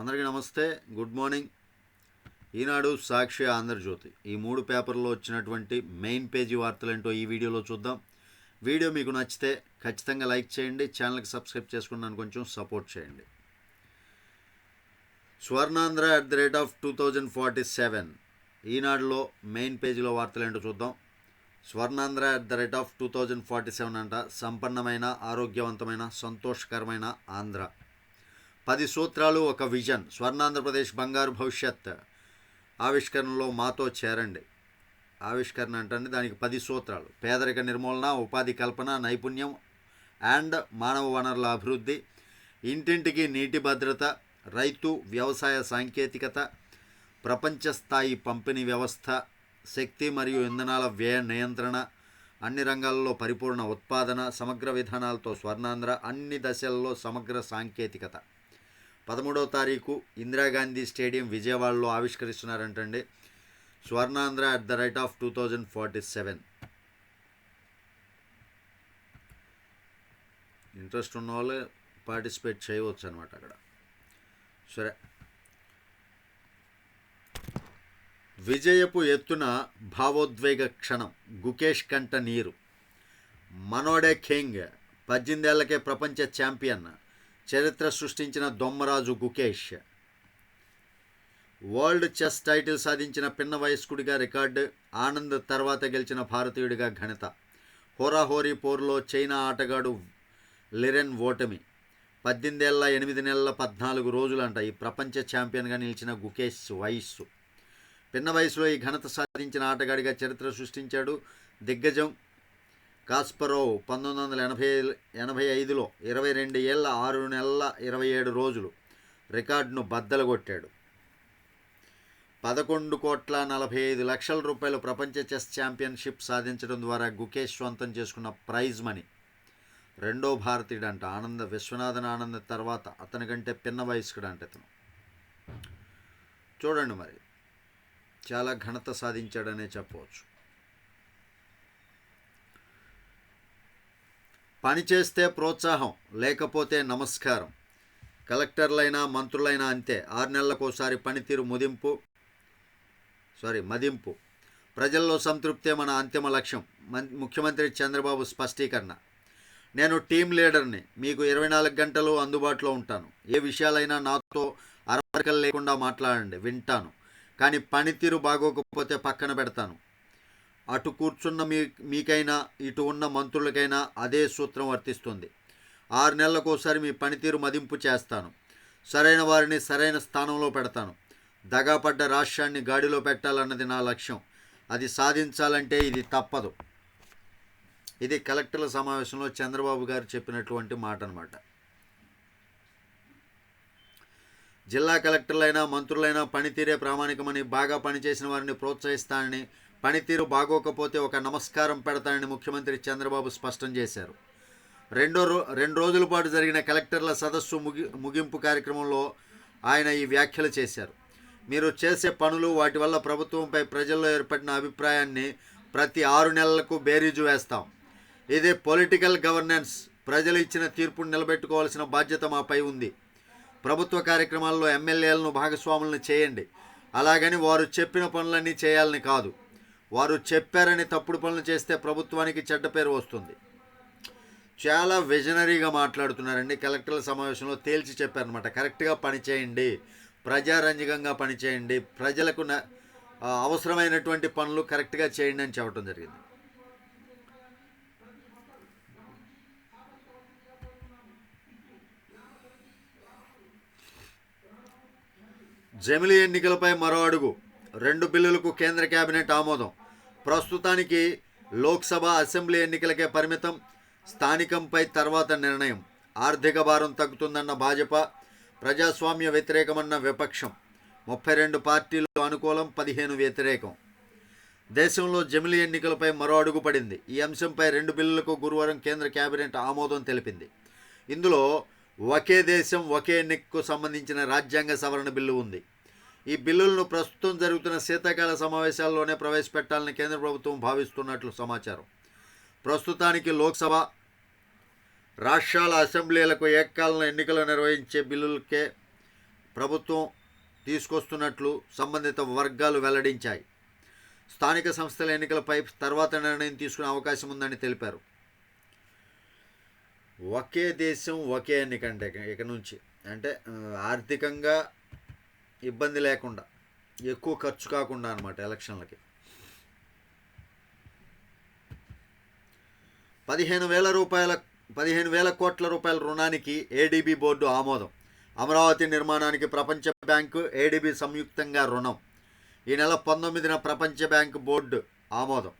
అందరికీ నమస్తే. Good morning. ఈనాడు సాక్షి ఆంధ్రజ్యోతి. ఈ మూడు పేపర్లో వచ్చినటువంటి మెయిన్ పేజీ వార్తలు ఏంటో ఈ వీడియోలో చూద్దాం. వీడియో మీకు నచ్చితే ఖచ్చితంగా లైక్ చేయండి ఛానల్కి సబ్స్క్రైబ్ చేసుకున్నాను కొంచెం సపోర్ట్ చేయండి. Swarnandhra at the rate of two thousand forty seven. ఈనాడులో మెయిన్ పేజీలో వార్తలు ఏంటో చూద్దాం. Swarnandhra at the rate of two thousand forty seven అంట సంపన్నమైన ఆరోగ్యవంతమైన సంతోషకరమైన ఆంధ్ర. పది సూత్రాలు ఒక విజన్. స్వర్ణాంధ్రప్రదేశ్ బంగారు భవిష్యత్ ఆవిష్కరణలో మాతో చేరండి. ఆవిష్కరణ అంటే దానికి పది సూత్రాలు. పేదరిక నిర్మూలన ఉపాధి కల్పన నైపుణ్యం అండ్ మానవ వనరుల అభివృద్ధి ఇంటింటికి నీటి భద్రత రైతు వ్యవసాయ సాంకేతికత ప్రపంచ స్థాయి పంపిణీ వ్యవస్థ శక్తి మరియు ఇంధనాల వ్యయ నియంత్రణ అన్ని రంగాల్లో పరిపూర్ణ ఉత్పాదన సమగ్ర విధానాలతో స్వర్ణాంధ్ర అన్ని దశల్లో సమగ్ర సాంకేతికత. పదమూడవ తారీఖు ఇందిరాగాంధీ స్టేడియం విజయవాడలో ఆవిష్కరిస్తున్నారంటండి. Swarnandhra at the rate of two thousand forty seven interest ఉన్న వాళ్ళు పార్టిసిపేట్ చేయవచ్చు అనమాట అక్కడ. సరే. విజయపు ఎత్తున భావోద్వేగ క్షణం. గుకేష్ కంట నీరు. మనోడే కింగ్. పద్దెనిమిదేళ్ళకే ప్రపంచ ఛాంపియన్. చరిత్ర సృష్టించిన Dommaraju Gukesh. World chess title సాధించిన పిన్న వయస్కుడిగా రికార్డు ఆనంద్ తర్వాత గెలిచిన భారతీయుడిగా ఘనత. హోరాహోరీ పోరులో చైనా ఆటగాడు లిరెన్ ఓటమి. పద్దెనిమిదేళ్ళ ఎనిమిది నెలల పద్నాలుగు రోజులంట ఈ ప్రపంచ ఛాంపియన్గా నిలిచిన గుకేష్ వయస్సు. పిన్న వయసులో ఈ ఘనత సాధించిన ఆటగాడిగా చరిత్ర సృష్టించాడు దిగ్గజం కాస్పరోవ్ పంతొమ్మిది వందల ఎనభై ఎనభై ఐదులో ఇరవై రెండు ఏళ్ళ ఆరు నెలల ఇరవై ఏడు రోజులు రికార్డును బద్దలు కొట్టాడు. పదకొండు కోట్ల నలభై ఐదు లక్షల రూపాయలు ప్రపంచ చెస్ ఛాంపియన్షిప్ సాధించడం ద్వారా గుకేష్ స్వంతం చేసుకున్న ప్రైజ్ మనీ. రెండో భారతీయుడంట ఆనంద విశ్వనాథన్ ఆనంద్ తర్వాత అతని కంటే పిన్న వయస్కుడు ఇతను. చూడండి మరి చాలా ఘనత సాధించాడనే చెప్పవచ్చు. పని చేస్తే ప్రోత్సాహం లేకపోతే నమస్కారం. కలెక్టర్లైనా మంత్రులైనా అంతే. ఆరు నెలలకోసారి పనితీరు ముదింపు సారీ మదింపు. ప్రజల్లో సంతృప్తే మన అంతిమ లక్ష్యం. ముఖ్యమంత్రి చంద్రబాబు స్పష్టీకరణ. నేను టీం లీడర్ని. మీకు ఇరవై నాలుగు గంటలు అందుబాటులో ఉంటాను. ఏ విషయాలైనా నాతో అరవరికలు లేకుండా మాట్లాడండి. వింటాను. కానీ పనితీరు బాగోకపోతే పక్కన పెడతాను. అటు కూర్చున్న మీ మీకైనా ఇటు ఉన్న మంత్రులకైనా అదే సూత్రం వర్తిస్తుంది. ఆరు నెలలకు ఒకసారి మీ పనితీరు మదింపు చేస్తాను. సరైన వారిని సరైన స్థానంలో పెడతాను. దగాపడ్డ రాష్ట్రాన్ని గాడిలో పెట్టాలన్నది నా లక్ష్యం. అది సాధించాలంటే ఇది తప్పదు. ఇది కలెక్టర్ల సమావేశంలో చంద్రబాబు గారు చెప్పినటువంటి మాట అనమాట జిల్లా కలెక్టర్లైనా మంత్రులైనా పనితీరే ప్రామాణికమని బాగా పనిచేసిన వారిని ప్రోత్సహిస్తానని పనితీరు బాగోకపోతే ఒక నమస్కారం పెడతానని ముఖ్యమంత్రి చంద్రబాబు స్పష్టం చేశారు. రెండో రో రెండు రోజుల పాటు జరిగిన కలెక్టర్ల సదస్సు ముగి ముగింపు కార్యక్రమంలో ఆయన ఈ వ్యాఖ్యలు చేశారు. మీరు చేసే పనులు వాటి వల్ల ప్రభుత్వంపై ప్రజల్లో ఏర్పడిన అభిప్రాయాన్ని ప్రతి ఆరు నెలలకు బేరీజు వేస్తాం. ఇది పొలిటికల్ గవర్నెన్స్ ప్రజలు ఇచ్చిన తీర్పును నిలబెట్టుకోవాల్సిన బాధ్యత మాపై ఉంది. ప్రభుత్వ కార్యక్రమాల్లో ఎమ్మెల్యేలను భాగస్వాములను చేయండి. అలాగని వారు చెప్పిన పనులన్నీ చేయాలని కాదు. వారు చెప్పారని తప్పుడు పనులు చేస్తే ప్రభుత్వానికి చెడ్డ పేరు వస్తుంది. చాలా విజనరీగా మాట్లాడుతున్నారండి. కలెక్టర్ల సమావేశంలో తేల్చి చెప్పారనమాట కరెక్ట్గా పనిచేయండి ప్రజారంజకంగా పనిచేయండి ప్రజలకు న- అవసరమైనటువంటి పనులు కరెక్ట్గా చేయండి అని చెప్పడం జరిగింది. జమిలి ఎన్నికలపై మరో అడుగు. రెండు బిల్లులకు కేంద్ర కేబినెట్ ఆమోదం. ప్రస్తుతానికి లోక్సభ అసెంబ్లీ ఎన్నికలకే పరిమితం. స్థానికంపై తర్వాత నిర్ణయం. ఆర్థిక భారం తగ్గుతుందన్న భాజపా. ప్రజాస్వామ్య వ్యతిరేకమన్న విపక్షం. ముప్పై రెండు పార్టీలు అనుకూలం పదిహేను వ్యతిరేకం. దేశంలో జమిలీ ఎన్నికలపై మరో అడుగు పడింది. ఈ అంశంపై రెండు బిల్లులకు గురువారం కేంద్ర కేబినెట్ ఆమోదం తెలిపింది. ఇందులో ఒకే దేశం ఒకే ఎన్నికకు సంబంధించిన రాజ్యాంగ సవరణ బిల్లు ఉంది. ఈ బిల్లులను ప్రస్తుతం జరుగుతున్న శీతాకాల సమావేశాల్లోనే ప్రవేశపెట్టాలని కేంద్ర ప్రభుత్వం భావిస్తున్నట్లు సమాచారం. ప్రస్తుతానికి లోక్సభ రాష్ట్రాల అసెంబ్లీలకు ఏకకాలంలో ఎన్నికలు నిర్వహించే బిల్లులకే ప్రభుత్వం తీసుకొస్తున్నట్లు సంబంధిత వర్గాలు వెల్లడించాయి. స్థానిక సంస్థల ఎన్నికలపై తర్వాత నిర్ణయం తీసుకునే అవకాశం ఉందని తెలిపారు. ఒకే దేశం ఒకే ఎన్నిక అంటే ఇక నుంచి. అంటే ఆర్థికంగా ఇబ్బంది లేకుండా ఎక్కువ ఖర్చు కాకుండా అనమాట ఎలక్షన్లకి. పదిహేను వేల రూపాయల పదిహేను వేల కోట్ల రూపాయల రుణానికి ఏడీబీ బోర్డు ఆమోదం. అమరావతి నిర్మాణానికి ప్రపంచ బ్యాంకు ఏడీబీ సంయుక్తంగా రుణం. ఈ నెల పంతొమ్మిదిన ప్రపంచ బ్యాంకు బోర్డు ఆమోదం.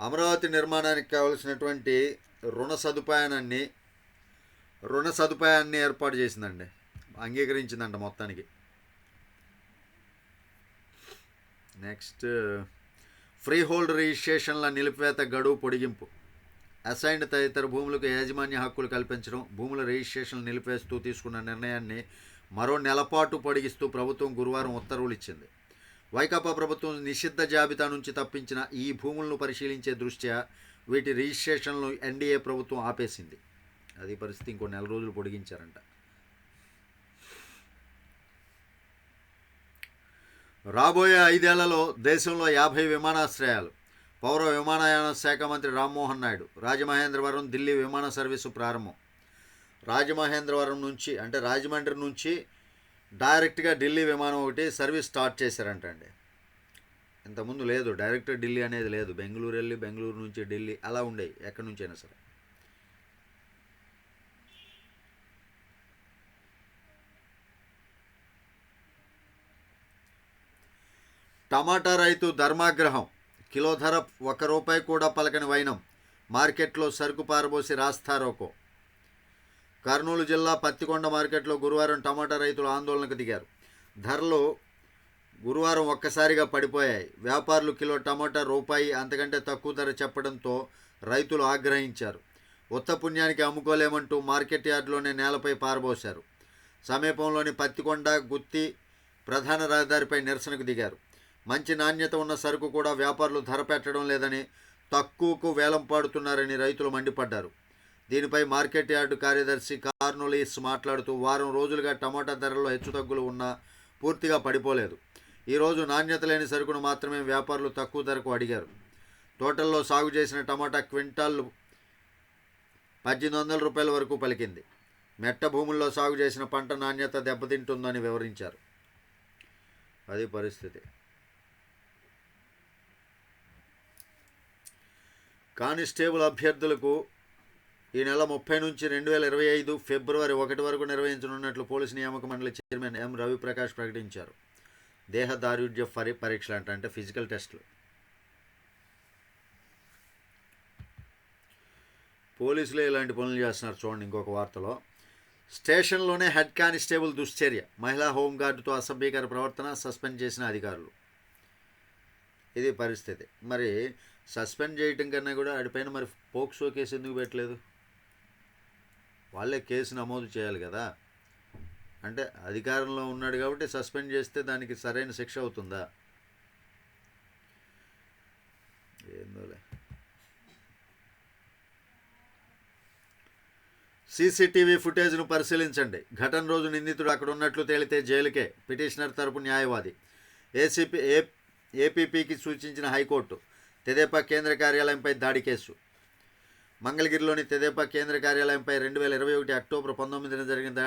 అమరావతి నిర్మాణానికి కావలసినటువంటి రుణ సదుపాయాన్ని రుణ సదుపాయాన్ని ఏర్పాటు చేసిందండి. అంగీకరించిందంట మొత్తానికి. నెక్స్ట్ ఫ్రీ హోల్డ్ రిజిస్ట్రేషన్ల నిలిపివేత గడువు పొడిగింపు. అసైన్డ్ తదితర భూములకు యాజమాన్య హక్కులు కల్పించడం భూముల రిజిస్ట్రేషన్ నిలిపేస్తూ తీసుకున్న నిర్ణయాన్ని మరో నెలపాటు పొడిగిస్తూ ప్రభుత్వం గురువారం ఉత్తర్వులు ఇచ్చింది వైకాపా ప్రభుత్వం నిషిద్ధ జాబితా నుంచి తప్పించిన ఈ భూములను పరిశీలించే దృష్ట్యా వీటి రిజిస్ట్రేషన్లు ఎన్డీఏ ప్రభుత్వం ఆపేసింది. అది పరిస్థితి ఇంకో నెల రోజులు పొడిగించారంట. రాబోయే ఐదేళ్ళలో దేశంలో యాభై విమానాశ్రయాలు పౌర విమానయాన శాఖ మంత్రి రామ్మోహన్ నాయుడు రాజమహేంద్రవరం ఢిల్లీ విమాన సర్వీసు ప్రారంభం. రాజమహేంద్రవరం నుంచి అంటే రాజమండ్రి నుంచి డైరెక్ట్గా ఢిల్లీ విమానం ఒకటి సర్వీస్ స్టార్ట్ చేశారంట అండి ఇంతకుముందు లేదు డైరెక్ట్ ఢిల్లీ అనేది లేదు. బెంగళూరు వెళ్ళి బెంగళూరు నుంచి ఢిల్లీ అలా ఉండేవి ఎక్కడి నుంచైనా సరే. టమాటా రైతు ధర్మాగ్రహం. కిలో ధర ఒక రూపాయి కూడా పలకని వైనం. మార్కెట్లో సరుకు పారబోసి రాస్తారోకో. కర్నూలు జిల్లా పత్తికొండ మార్కెట్లో గురువారం టమాటా రైతులు ఆందోళనకు దిగారు. ధరలు గురువారం ఒక్కసారిగా పడిపోయాయి. వ్యాపారులు కిలో టమాటా రూపాయి అంతకంటే తక్కువ ధర చెప్పడంతో రైతులు ఆగ్రహించారు. ఉత్త పుణ్యానికి అమ్ముకోలేమంటూ మార్కెట్ యార్డులోనే నేలపై పారబోశారు. సమీపంలోని పత్తికొండ గుత్తి ప్రధాన రహదారిపై నిరసనకు దిగారు. మంచి నాణ్యత ఉన్న సరుకు కూడా వ్యాపారులు ధర పెట్టడం లేదని తక్కువకు వేలం పాడుతున్నారని రైతులు మండిపడ్డారు. దీనిపై మార్కెట్ యార్డు కార్యదర్శి కార్నోలీస్ మాట్లాడుతూ వారం రోజులుగా టమాటా ధరల్లో హెచ్చుతగ్గులు ఉన్నా పూర్తిగా పడిపోలేదు. ఈరోజు నాణ్యత లేని సరుకును మాత్రమే వ్యాపారులు తక్కువ ధరకు అడిగారు. తోటల్లో సాగు చేసిన టమాటా క్వింటాల్ పద్దెనిమిది వందల రూపాయల వరకు పలికింది. మెట్ట భూముల్లో సాగు చేసిన పంట నాణ్యత దెబ్బతింటుందని వివరించారు. అది పరిస్థితి. కానిస్టేబుల్ అభ్యర్థులకు ఈ నెల ముప్పై నుంచి రెండు వేల ఇరవై ఐదు ఫిబ్రవరి ఒకటి వరకు నిర్వహించనున్నట్లు పోలీసు నియామక మండలి చైర్మన్ ఎం రవిప్రకాష్ ప్రకటించారు. దేహ దారుఢ్య పరి పరీక్షలు అంట అంటే ఫిజికల్ టెస్టులు. పోలీసులే ఇలాంటి పనులు చేస్తున్నారు చూడండి ఇంకొక వార్తలో. స్టేషన్లోనే హెడ్ కానిస్టేబుల్ దుశ్చర్య మహిళా హోంగార్డుతో అసభ్యకర ప్రవర్తన సస్పెండ్ చేసిన అధికారులు. ఇది పరిస్థితి. మరి సస్పెండ్ చేయటం కన్నా కూడా ఆడిపైన మరి పోక్సో కేసు ఎందుకు పెట్టలేదు? వాళ్ళే కేసు నమోదు చేయాలి కదా. అంటే అధికారంలో ఉన్నాడు కాబట్టి సస్పెండ్ చేస్తే దానికి సరైన శిక్ష అవుతుందా? ఏందోలే. సీసీటీవీ ఫుటేజ్ను పరిశీలించండి. ఘటన రోజు నిందితుడు అక్కడ ఉన్నట్లు తేలితే జైలుకే. పిటిషనర్ తరపు న్యాయవాది. ఏసీపీ ఏ ఏపీపీకి సూచించిన హైకోర్టు. తెదేపా కేంద్ర కార్యాలయంపై దాడి కేసు. మంగళగిరిలోని తెదేపా కేంద్ర కార్యాలయంపై రెండు వేల ఇరవై ఒకటి అక్టోబర్ పంతొమ్మిదిన జరిగిన దా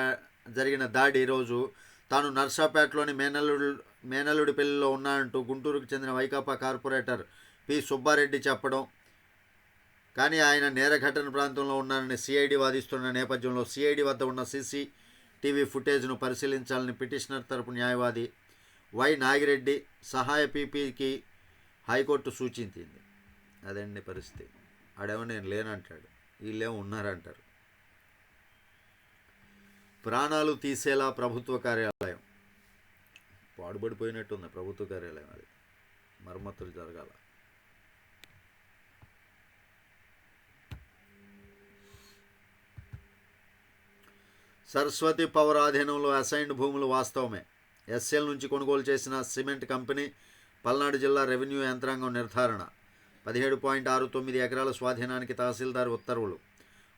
జరిగిన దాడి రోజు తాను నర్సాపేటలోని మేనల్లుడు మేనల్లుడిపల్లిలో ఉన్నానంటూ గుంటూరుకు చెందిన వైకాపా కార్పొరేటర్ పి. సుబ్బారెడ్డి చెప్పడం. కానీ ఆయన నేర ఘటన ప్రాంతంలో ఉన్నారని సిఐడి వాదిస్తున్న నేపథ్యంలో సిఐడి వద్ద ఉన్న సీసీ టీవీ ఫుటేజ్ను పరిశీలించాలని పిటిషనర్ తరపు న్యాయవాది వై నాగిరెడ్డి సహాయ పీపీకి హైకోర్టు సూచించింది అదండి పరిస్థితి. ఆడేమో నేను లేనంటాడు. వీళ్ళేమో ఉన్నారంటారు. ప్రాణాలు తీసేలా ప్రభుత్వ కార్యాలయం. పాడుబడిపోయినట్టుంది ప్రభుత్వ కార్యాలయం అది. మరమ్మతులు జరగాల. సరస్వతి పవర్ ఆధీనంలో అసైన్డ్ భూములు వాస్తవమే. ఎస్ఎల్ నుంచి కొనుగోలు చేసిన సిమెంట్ కంపెనీ పల్నాడు జిల్లా రెవెన్యూ యంత్రాంగం నిర్ధారణ. పదిహేడు పాయింట్ ఆరు తొమ్మిది ఎకరాల స్వాధీనానికి తహసీల్దార్ ఉత్తర్వులు.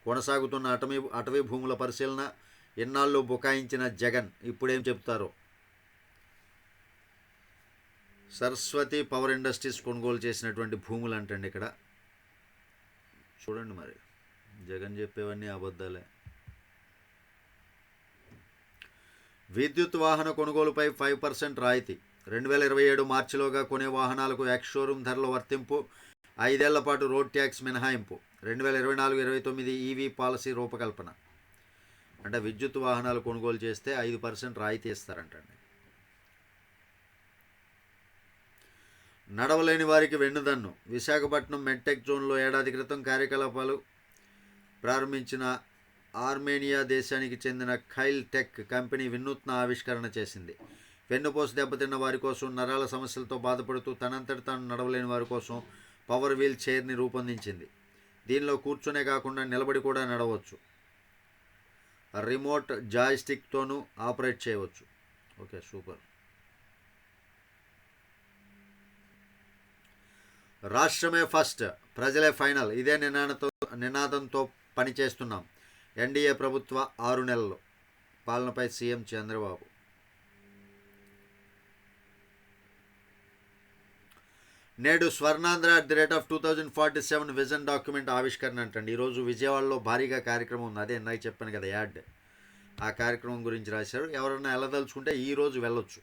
కొనసాగుతున్న అటవీ అటవీ భూముల పరిశీలన ఇన్నాళ్ళు బుకాయించిన జగన్. ఇప్పుడేం చెప్తారో? సరస్వతి పవర్ ఇండస్ట్రీస్ కొనుగోలు చేసినటువంటి భూములు అంటండి ఇక్కడ. చూడండి మరి. జగన్ చెప్పేవన్నీ అబద్ధాలే. విద్యుత్ వాహన కొనుగోలుపై ఫైవ్ పర్సెంట్ రాయితీ. రెండు వేల ఇరవై ఏడు మార్చిలోగా కొనే వాహనాలకు ఎక్స్ షోరూమ్ ధరల వర్తింపు ఐదేళ్ళ పాటు రోడ్ ట్యాక్స్ మినహాయింపు రెండు వేల ఇరవై నాలుగు ఇరవై తొమ్మిది ఈవీ పాలసీ రూపకల్పన. అంటే విద్యుత్ వాహనాలు కొనుగోలు చేస్తే ఐదు పర్సెంట్ రాయితీ ఇస్తారంటండి. నడవలేని వారికి వెన్నుదన్ను. విశాఖపట్నం మెడ్టెక్ జోన్లో ఏడాది క్రితం కార్యకలాపాలు ప్రారంభించిన ఆర్మేనియా దేశానికి చెందిన ఖైల్ టెక్ కంపెనీ వినూత్న ఆవిష్కరణ చేసింది. వెన్నుపోసు దెబ్బతిన్న వారి కోసం నరాల సమస్యలతో బాధపడుతూ తనంతటి తాను నడవలేని వారి కోసం పవర్ వీల్ చైర్ని రూపొందించింది. దీనిలో కూర్చునే కాకుండా నిలబడి కూడా నడవచ్చు. రిమోట్ జాయిస్టిక్తోనూ ఆపరేట్ చేయవచ్చు. Okay super. రాష్ట్రమే ఫస్ట్ ప్రజలే ఫైనల్. ఇదే నినాదంతో నినాదంతో పనిచేస్తున్నాం. ఎన్డీఏ ప్రభుత్వ ఆరు నెలలు. పాలనపై సీఎం చంద్రబాబు. నేడు Swarnandhra at the rate of two thousand forty seven vision document ఆవిష్కరణ అంటండి. ఈరోజు విజయవాడలో భారీగా కార్యక్రమం ఉంది. అదే ఇందాక చెప్పాను కదా యాడ్. ఆ కార్యక్రమం గురించి రాశారు. ఎవరన్నా వెళ్ళదలుచుకుంటే ఈరోజు వెళ్ళొచ్చు.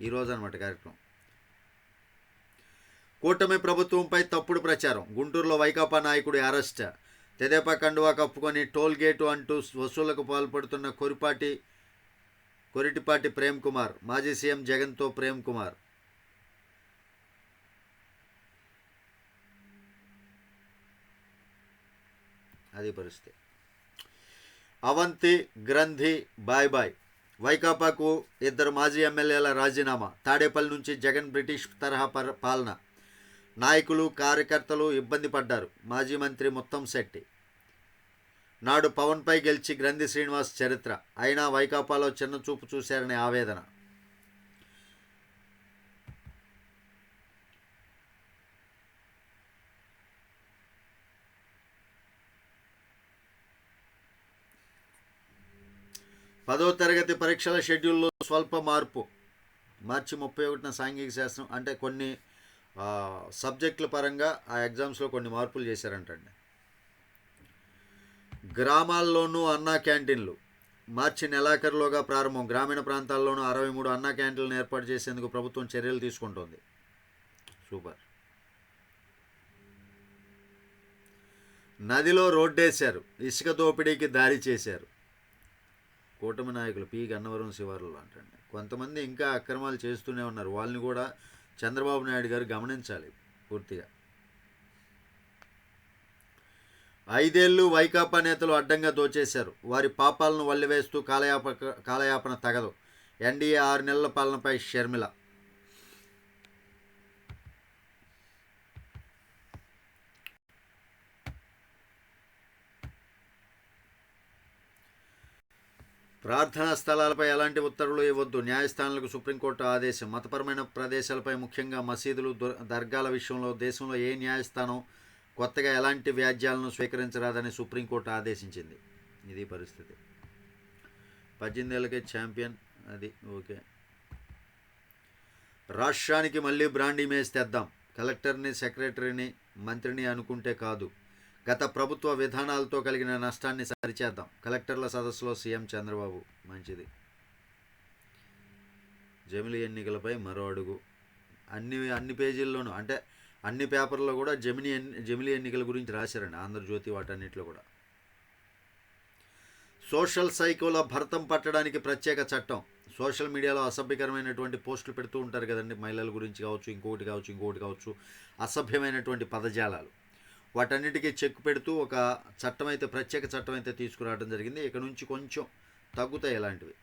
ఈరోజు అనమాట కార్యక్రమం. కూటమి ప్రభుత్వంపై తప్పుడు ప్రచారం. గుంటూరులో వైకాపా నాయకుడి అరెస్ట్. తెదేపా కండువా కప్పుకొని టోల్ గేటు అంటూ వసూళ్ళకు పాల్పడుతున్న కొరిపాటి కొరిటిపాటి ప్రేమ్ కుమార్ మాజీ సీఎం జగన్తో ప్రేమ్ కుమార్. అది పరిస్థితి అవంతి గ్రంథి బాయ్ బాయ్. వైకాపాకు ఇద్దరు మాజీ ఎమ్మెల్యేల రాజీనామా. తాడేపల్లి నుంచి జగన్ బ్రిటిష్ తరహా పర- పాలన. నాయకులు కార్యకర్తలు ఇబ్బంది పడ్డారు. మాజీ మంత్రి ముత్తం శెట్టి. నాడు పవన్పై గెలిచి గ్రంథి శ్రీనివాస్ చరిత్ర. అయినా వైకాపాలో చిన్న చూపు చూశారనే ఆవేదన. పదో తరగతి పరీక్షల షెడ్యూల్లో స్వల్ప మార్పు. మార్చి ముప్పై ఒకటిన సాంఘిక శాస్త్రం అంటే కొన్ని సబ్జెక్టుల పరంగా ఆ ఎగ్జామ్స్లో కొన్ని మార్పులు చేశారంటండి. గ్రామాల్లోనూ అన్నా క్యాంటీన్లు. మార్చి నెలాఖరులోగా ప్రారంభం. గ్రామీణ ప్రాంతాల్లోనూ అరవై మూడు అన్నా క్యాంటీన్లను ఏర్పాటు చేసేందుకు ప్రభుత్వం చర్యలు తీసుకుంటోంది. సూపర్. నదిలో రోడ్డేశారు. ఇసుక దోపిడీకి దారి చేశారు. కూటమి నాయకులు పి. గన్నవరం శివారులు అంటండి. కొంతమంది ఇంకా అక్రమాలు చేస్తూనే ఉన్నారు. వాళ్ళని కూడా చంద్రబాబు నాయుడు గారు గమనించాలి పూర్తిగా. ఐదేళ్ళు వైకాపా నేతలు అడ్డంగా దోచేశారు. వారి పాపాలను వల్లివేస్తూ కాలయాప కాలయాపన తగదు. ఎన్డీఏ ఆరు నెలల పాలనపై షర్మిల ప్రార్థనా స్థలాలపై ఎలాంటి ఉత్తర్వులు ఇవ్వద్దు. న్యాయస్థానాలకు సుప్రీంకోర్టు ఆదేశం. మతపరమైన ప్రదేశాలపై ముఖ్యంగా మసీదులు దుర్- దర్గాల విషయంలో దేశంలో ఏ న్యాయస్థానం కొత్తగా ఎలాంటి వ్యాజ్యాలను స్వీకరించరాదని సుప్రీంకోర్టు ఆదేశించింది. ఇది పరిస్థితి. పద్దెనిమిదేళ్ళకే ఛాంపియన్. అది ఓకే. రాష్ట్రానికి మళ్ళీ బ్రాండ్ ఇమేజ్ తెద్దాం. కలెక్టర్ని సెక్రటరీని మంత్రిని అనుకుంటే కాదు. గత ప్రభుత్వ విధానాలతో కలిగిన నష్టాన్ని సరిచేద్దాం. కలెక్టర్ల సదస్సులో సీఎం చంద్రబాబు మంచిది. జమిలి ఎన్నికలపై మరో అడుగు. అన్ని అన్ని పేజీల్లోనూ అంటే అన్ని పేపర్లో కూడా జమిని జమిలి ఎన్నికల గురించి రాశారండి ఆంధ్రజ్యోతి వాటన్నిటిలో కూడా. సోషల్ సైకోల భర్తం పట్టడానికి ప్రత్యేక చట్టం. సోషల్ మీడియాలో అసభ్యకరమైనటువంటి పోస్టులు పెడుతూ ఉంటారు కదండి. మహిళల గురించి కావచ్చు ఇంకొకటి కావచ్చు ఇంకొకటి కావచ్చు అసభ్యమైనటువంటి పదజాలాలు. వాటన్నిటికీ చెక్ పెడుతూ ఒక చట్టం అయితే ప్రత్యేక చట్టం అయితే తీసుకురావడం జరిగింది. ఇక నుంచి కొంచెం తగ్గుతాయి ఇలాంటివి.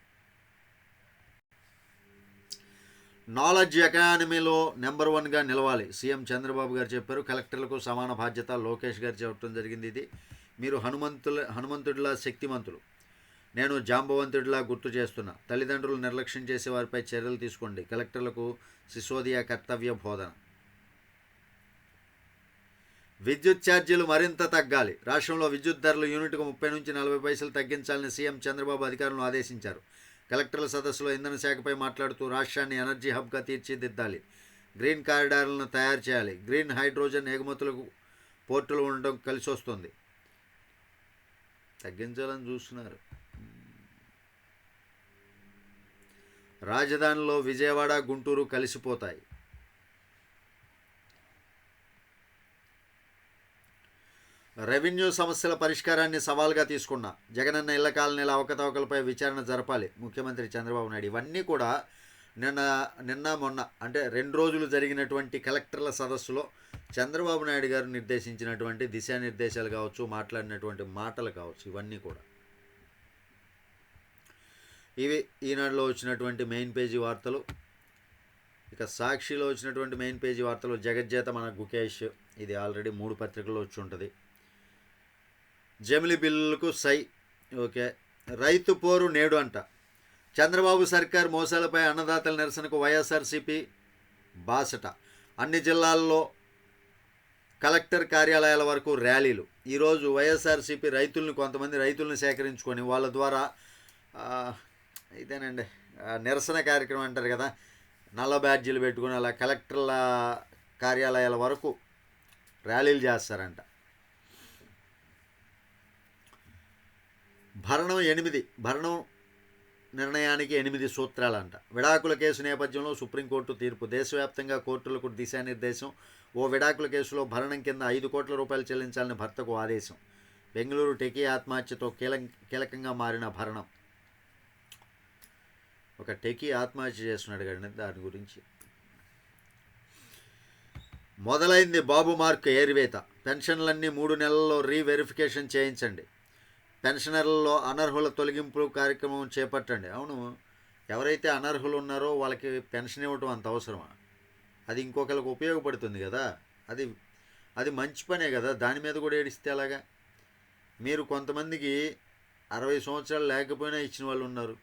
నాలెడ్జ్ ఎకానమీలో నెంబర్ వన్గా నిలవాలి. సీఎం చంద్రబాబు గారు చెప్పారు. కలెక్టర్లకు సమాన బాధ్యత లోకేష్ గారు చెప్పడం జరిగింది ఇది. మీరు హనుమంతుల హనుమంతుడిలా శక్తిమంతులు. నేను జాంబవంతుడిలా గుర్తు చేస్తున్నా. తల్లిదండ్రులు నిర్లక్ష్యం చేసే వారిపై చర్యలు తీసుకోండి. కలెక్టర్లకు సిసోదియా కర్తవ్య బోధన. విద్యుత్ ఛార్జీలు మరింత తగ్గాలి. రాష్ట్రంలో విద్యుత్ ధరలు యూనిట్కు ముప్పై నుంచి నలభై పైసలు తగ్గించాలని సీఎం చంద్రబాబు అధికారులను ఆదేశించారు. కలెక్టర్ల సదస్సులో ఇంధన శాఖపై మాట్లాడుతూ రాష్ట్రాన్ని ఎనర్జీ హబ్గా తీర్చిదిద్దాలి. గ్రీన్ కారిడార్లను తయారు చేయాలి. గ్రీన్ హైడ్రోజన్ ఎగుమతులకు పోర్టులు ఉండడం కలిసి వస్తుంది తగ్గించాలని చూస్తున్నారు. రాజధానిలో విజయవాడ గుంటూరు కలిసిపోతాయి. రెవెన్యూ సమస్యల పరిష్కారాన్ని సవాల్గా తీసుకున్నా. జగనన్న ఇళ్ళ కాలనీల అవకతవకలపై విచారణ జరపాలి. ముఖ్యమంత్రి చంద్రబాబు నాయుడు ఇవన్నీ కూడా నిన్న నిన్న మొన్న అంటే రెండు రోజులు జరిగినటువంటి కలెక్టర్ల సదస్సులో చంద్రబాబు నాయుడు గారు నిర్దేశించినటువంటి దిశానిర్దేశాలు కావచ్చు మాట్లాడినటువంటి మాటలు కావచ్చు ఇవన్నీ కూడా. ఇవి ఈనాడులో వచ్చినటువంటి మెయిన్ పేజీ వార్తలు. ఇక సాక్షిలో వచ్చినటువంటి మెయిన్ పేజీ వార్తలు జగజ్జేత మన గుకేష్. ఇది ఆల్రెడీ మూడు పత్రికల్లో వచ్చి ఉంటుంది. జమిలి బిల్లులకు సై ఓకే రైతు పోరు నేడు అంట. చంద్రబాబు సర్కార్ మోసాలపై అన్నదాతల నిరసనకు వైఎస్ఆర్సీపీ బాసట. అన్ని జిల్లాల్లో కలెక్టర్ కార్యాలయాల వరకు ర్యాలీలు. ఈరోజు వైఎస్ఆర్సీపీ రైతుల్ని కొంతమంది రైతులను సేకరించుకొని వాళ్ళ ద్వారా ఇదేనండి నిరసన కార్యక్రమం అంటారు కదా నల్ల బ్యాడ్జీలు పెట్టుకుని అలా కలెక్టర్ల కార్యాలయాల వరకు ర్యాలీలు చేస్తారంట. భరణం ఎనిమిది భరణం నిర్ణయానికి ఎనిమిది సూత్రాలంట. విడాకుల కేసు నేపథ్యంలో సుప్రీంకోర్టు తీర్పు. దేశవ్యాప్తంగా కోర్టులకు దిశానిర్దేశం. ఓ విడాకుల కేసులో భరణం కింద ఐదు కోట్ల రూపాయలు చెల్లించాలని భర్తకు ఆదేశం. బెంగళూరు టెకీ ఆత్మహత్యతో కీలక కీలకంగా మారిన భరణం. ఒక టెకీ ఆత్మహత్య చేస్తున్నాడు కానీ దాని గురించి. మొదలైంది బాబు మార్క్ ఏరివేత పెన్షన్లన్నీ మూడు నెలల్లో రీవెరిఫికేషన్ చేయించండి. పెన్షనర్లలో అనర్హుల తొలగింపు కార్యక్రమం చేపట్టండి. అవును ఎవరైతే అనర్హులు ఉన్నారో వాళ్ళకి పెన్షన్ ఇవ్వటం అంత అవసరమా? అది ఇంకొకరికి ఉపయోగపడుతుంది కదా. అది అది మంచి పనే కదా. దాని మీద కూడా ఏడిస్తే అలాగా మీరు కొంతమందికి అరవై సంవత్సరాలు లేకపోయినా ఇచ్చిన వాళ్ళు ఉన్నారు.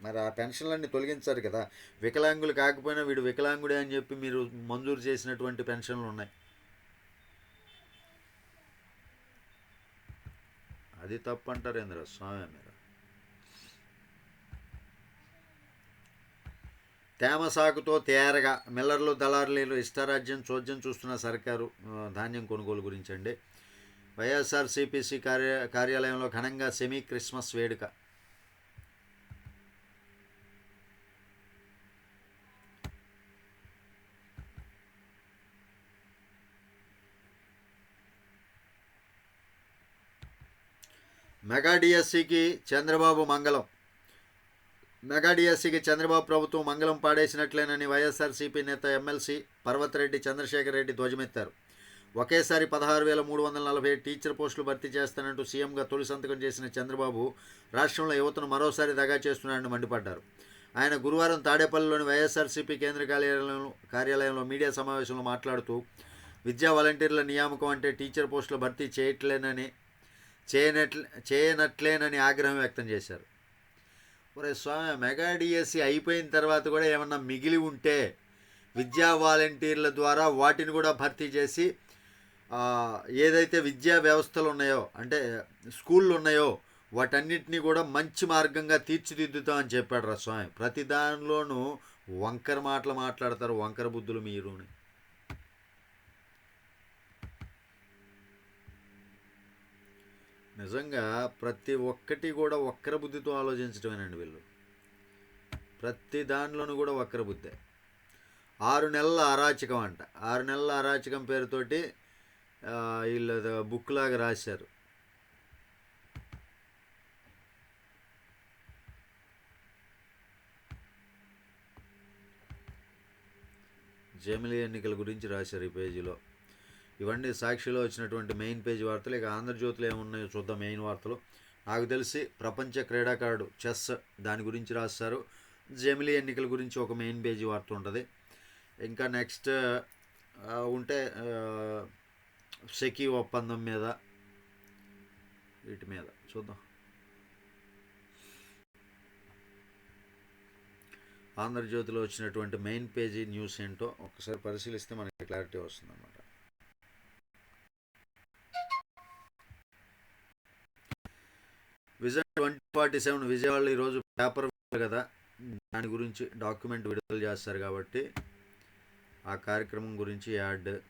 మరి ఆ పెన్షన్లన్నీ తొలగించారు కదా. వికలాంగులు కాకపోయినా వీడు వికలాంగుడే అని చెప్పి మీరు మంజూరు చేసినటువంటి పెన్షన్లు ఉన్నాయి. అది తప్పంటారు ఇంద్ర స్వామి మీరు తేమ సాగుతో తేరగా మిల్లర్లు దళారులు ఇష్టారాజ్యం చోద్యం చూస్తున్న సర్కారు ధాన్యం కొనుగోలు గురించి అండి వైఎస్ఆర్సీపీసీ కార్య కార్యాలయంలో ఘనంగా సెమీ క్రిస్మస్ వేడుక. మెగా డిఎస్సికి చంద్రబాబు మంగళం. మెగా డిఎస్సికి చంద్రబాబు ప్రభుత్వం మంగళం పాడేసినట్లేనని వైఎస్ఆర్సీపీ నేత ఎమ్మెల్సీ పర్వతరెడ్డి చంద్రశేఖర్ రెడ్డి ధ్వజమెత్తారు. ఒకేసారి పదహారు వేల మూడు వందల నలభై టీచర్ పోస్టులు భర్తీ చేస్తానంటూ సీఎంగా తొలి సంతకం చేసిన చంద్రబాబు రాష్ట్రంలో యువతను మరోసారి దగా చేస్తున్నారని మండిపడ్డారు. ఆయన గురువారం తాడేపల్లిలోని వైఎస్ఆర్సీపీ కేంద్ర కార్యాలయంలో కార్యాలయంలో మీడియా సమావేశంలో మాట్లాడుతూ విద్యా వాలంటీర్ల నియామకం అంటే టీచర్ పోస్టులు భర్తీ చేయట్లేనని చేయనట్లే చేయనట్లేనని ఆగ్రహం వ్యక్తం చేశారు. ఒరే స్వామి మెగా డిఎస్సి అయిపోయిన తర్వాత కూడా ఏమన్నా మిగిలి ఉంటే విద్యా వాలంటీర్ల ద్వారా వాటిని కూడా భర్తీ చేసి ఏదైతే విద్యా వ్యవస్థలు ఉన్నాయో అంటే స్కూళ్ళు ఉన్నాయో వాటన్నిటినీ కూడా మంచి మార్గంగా తీర్చిదిద్దుతామని చెప్పాడు రా స్వామి. ప్రతి దానిలోనూ వంకర మాటలు మాట్లాడతారు వంకర బుద్ధులు మీరుని. నిజంగా ప్రతి ఒక్కటి కూడా వక్ర బుద్ధితో ఆలోచించడమేనండి వీళ్ళు. ప్రతి దానిలోనూ కూడా వక్ర బుద్ధే. ఆరు నెలల అరాచకం అంట. ఆరు నెలల అరాచకం పేరుతోటి వీళ్ళు బుక్ లాగా రాశారు. జమిలీ ఎన్నికల గురించి రాశారు ఈ పేజీలో. ఇవన్నీ సాక్షిలో వచ్చినటువంటి మెయిన్ పేజీ వార్తలు. ఇక ఆంధ్రజ్యోతిలో ఏమున్నాయో చూద్దాం మెయిన్ వార్తలు. నాకు తెలిసి ప్రపంచ క్రీడాకారుడు చెస్ దాని గురించి రాస్తారు జమిలీ ఎన్నికల గురించి ఒక మెయిన్ పేజీ వార్త ఉంటుంది. ఇంకా నెక్స్ట్ ఉంటే సెకీ ఒప్పందం మీద వీటి మీద చూద్దాం. ఆంధ్రజ్యోతిలో వచ్చినటువంటి మెయిన్ పేజీ న్యూస్ ఏంటో ఒకసారి పరిశీలిస్తే మనకి క్లారిటీ వస్తుంది విజన్ ట్వంటీ ఫార్టీ సెవెన్ విజయవాడలో ఈరోజు పేపర్ కదా. దాని గురించి డాక్యుమెంట్ విడుదల చేస్తారు కాబట్టి ఆ కార్యక్రమం గురించి యాడ్. అరవై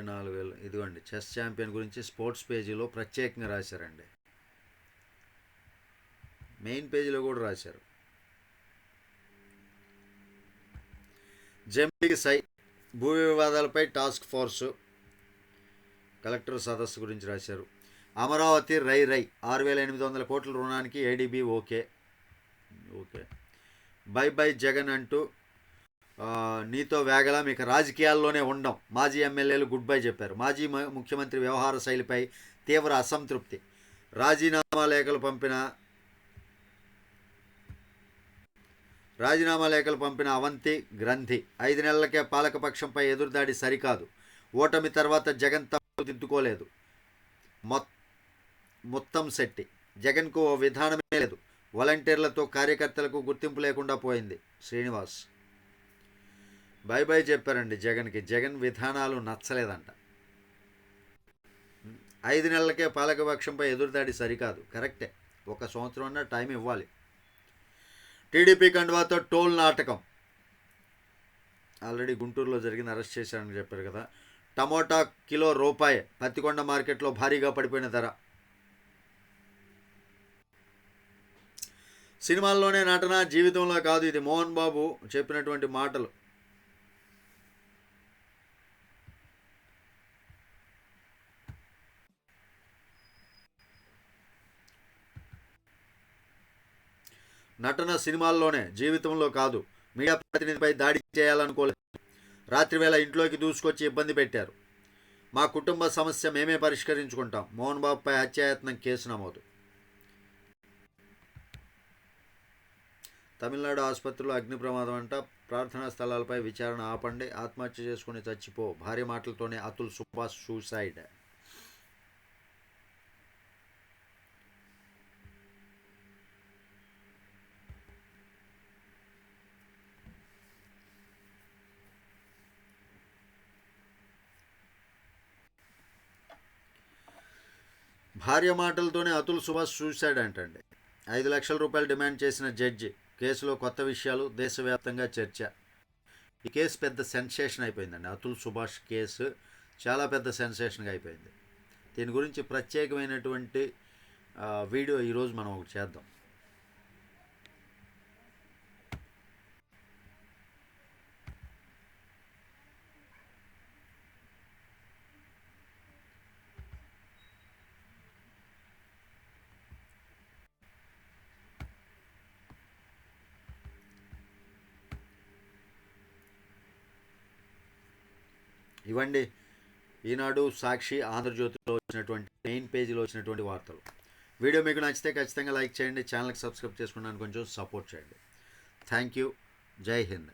నాలుగు వేలు. ఇదిగోండి చెస్ ఛాంపియన్ గురించి స్పోర్ట్స్ పేజీలో ప్రత్యేకంగా రాశారండి. మెయిన్ పేజీలో కూడా రాశారు. జంపింగ్ సై భూ వివాదాలపై టాస్క్ ఫోర్సు కలెక్టర్ సదస్సు గురించి రాశారు. అమరావతి రై రై ఆరు వేల ఎనిమిది వందల కోట్ల రుణానికి ADB okay. Okay. Bye bye Jagan అంటూ నీతో వేగలం ఇక రాజకీయాల్లోనే ఉండం. మాజీ ఎమ్మెల్యేలు గుడ్ బై చెప్పారు. మాజీ ముఖ్యమంత్రి వ్యవహార శైలిపై తీవ్ర అసంతృప్తి. రాజీనామా లేఖలు పంపిన రాజీనామా లేఖలు పంపిన అవంతి గ్రంథి. ఐదు నెలలకే పాలకపక్షంపై ఎదురుదాడి సరికాదు. ఓటమి తర్వాత జగన్ తప్పు దిద్దుకోలేదు. మొత్ మొత్తం శెట్టి. జగన్కు ఓ విధానమే లేదు. వాలంటీర్లతో కార్యకర్తలకు గుర్తింపు లేకుండా పోయింది శ్రీనివాస్. బై బై చెప్పారండి జగన్కి. జగన్ విధానాలు నచ్చలేదంట. ఐదు నెలలకే పాలకపక్షంపై ఎదురుదాడి సరికాదు. కరెక్టే. ఒక సంవత్సరం అన్న టైం ఇవ్వాలి. టీడీపీ కండువాతో టోల్ నాటకం. ఆల్రెడీ గుంటూరులో జరిగిన అరెస్ట్ చేశారని చెప్పారు కదా. టమోటా కిలో రూపాయి. పత్తికొండ మార్కెట్లో భారీగా పడిపోయిన ధర. సినిమాల్లోనే నటన జీవితంలో కాదు ఇది మోహన్ బాబు చెప్పినటువంటి మాటలు. నటన సినిమాల్లోనే జీవితంలో కాదు మీడియా ప్రతినిధిపై దాడి చేయాలనుకోలేదు. రాత్రివేళ ఇంట్లోకి దూసుకొచ్చి ఇబ్బంది పెట్టారు. మా కుటుంబ సమస్య మేమే పరిష్కరించుకుంటాం. మోహన్ బాబుపై హత్యాయత్నం కేసు నమోదు. తమిళనాడు ఆసుపత్రిలో అగ్ని ప్రమాదం అంట ప్రార్థనా స్థలాలపై విచారణ ఆపండి. ఆత్మహత్య చేసుకుని చచ్చిపో. భార్య మాటలతోనే అతుల్ సుభాష్ సూసైడ్. భార్య మాటలతోనే అతుల్ సుభాష్ చూశాడంటండి ఐదు లక్షల రూపాయలు డిమాండ్ చేసిన జడ్జి కేసులో కొత్త విషయాలు దేశవ్యాప్తంగా చర్చ. ఈ కేసు పెద్ద సెన్సేషన్ అయిపోయిందండి. అతుల్ సుభాష్ కేసు చాలా పెద్ద సెన్సేషన్గా అయిపోయింది. దీని గురించి ప్రత్యేకమైనటువంటి వీడియో ఈరోజు మనం ఒకటి చేద్దాం. ఇవ్వండి. ఈనాడు సాక్షి ఆంధ్రజ్యోతిలో వచ్చినటువంటి మెయిన్ పేజీలో వచ్చినటువంటి వార్తలు. వీడియో మీకు నచ్చితే ఖచ్చితంగా లైక్ చేయండి ఛానల్కి సబ్స్క్రైబ్ చేసుకున్నాను కొంచెం సపోర్ట్ చేయండి. Thank you. జై హింద్.